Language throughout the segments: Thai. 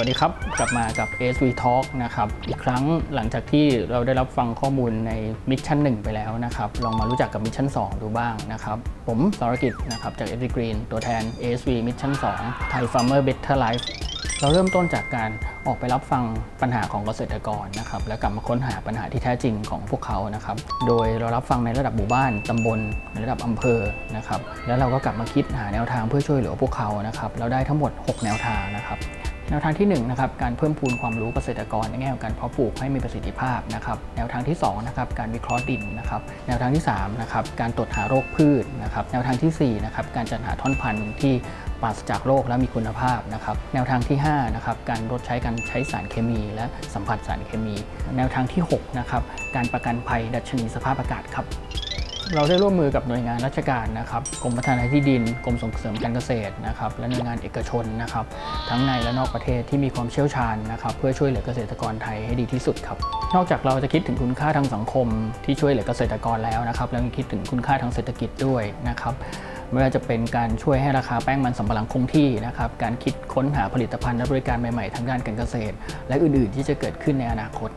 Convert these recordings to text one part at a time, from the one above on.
วัสดีครับ กลับมากับ ASV Talk นะครับอีกครั้งหลังจากที่เราได้รับฟังข้อมูลในมิชชั่น1 ไปแล้วนะครับลองมารู้จักกับมิชชั่น2 ดูบ้างนะครับ ผมสรกิจนะครับจาก e v Green ตัวแทน ASV มิชชั่น2 Thai Farmer Better Life เราเริ่มต้นจากการออกไปรับฟังปัญหาของเกษตรกรนะครับแล้วกลับมาค้นหาปัญหาที่แท้จริงของพวกเขานะครับโดยเรารับฟังในระดับหมู่บ้านตำบลในระดับอำเภอนะครับแล้วเราก็กลับมาคิดหาแนวทางเพื่อช่วยเหลือพวกเขานะครับเราได้ทั้งหมด 6 แนวทางนะครับ แนวทางที่1นะครับการเพิ่มพูนความรู้เกษตรกรในแง่ของการเพาะปลูกให้มีประสิทธิภาพนะครับแนวทางที่2นะครับการวิเคราะห์ดินนะครับแนวทางที่3นะครับการตรวจหาโรคพืชนะครับแนวทางที่4นะครับการจัดหาท่อนพันธุ์ที่ปราศจากโรคและมีคุณภาพนะครับแนวทางที่5นะครับการลดใช้การใช้สารเคมี และสัมผัสสารเคมี แนวทางที่6นะครับการประกันภัยดัชนีสภาพอากาศครับ เราได้ร่วมมือกับหน่วยงานราชการนะครับกรมพัฒนาที่ดินกรมส่งเสริมการเกษตรนะครับและหน่วยงานเอกชนนะครับทั้งในและนอกประเทศที่มีความเชี่ยวชาญนะครับเพื่อช่วยเหลือเกษตรกรไทยให้ดีที่สุดครับนอกจากเราจะคิดถึงคุณค่าทางสังคม ที่ช่วยเหลือเกษตรกรแล้วนะครับแล้วยังคิดถึงคุณค่าทางเศรษฐกิจด้วยนะครับไม่ว่าจะเป็นการช่วยให้ราคาแป้งมันสำปะหลังคงที่นะครับ การคิดค้นหาผลิตภัณฑ์และบริการใหม่ๆทางด้านการเกษตร และอื่นๆ ที่จะเกิดขึ้นในอนาคต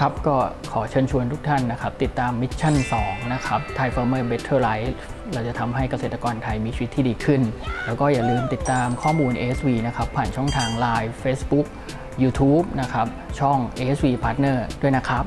ครับก็ขอเชิญชวนทุกท่านนะครับ ติดตามมิชชั่น2นะครับ Thai Farmer Better Life เราจะทำให้เกษตรกรไทยมีชีวิตที่ดีขึ้น แล้วก็อย่าลืมติดตามข้อมูล ASV นะครับ ผ่านช่องทาง Line Facebook YouTube นะครับ ช่อง ASV Partner ด้วยนะครับ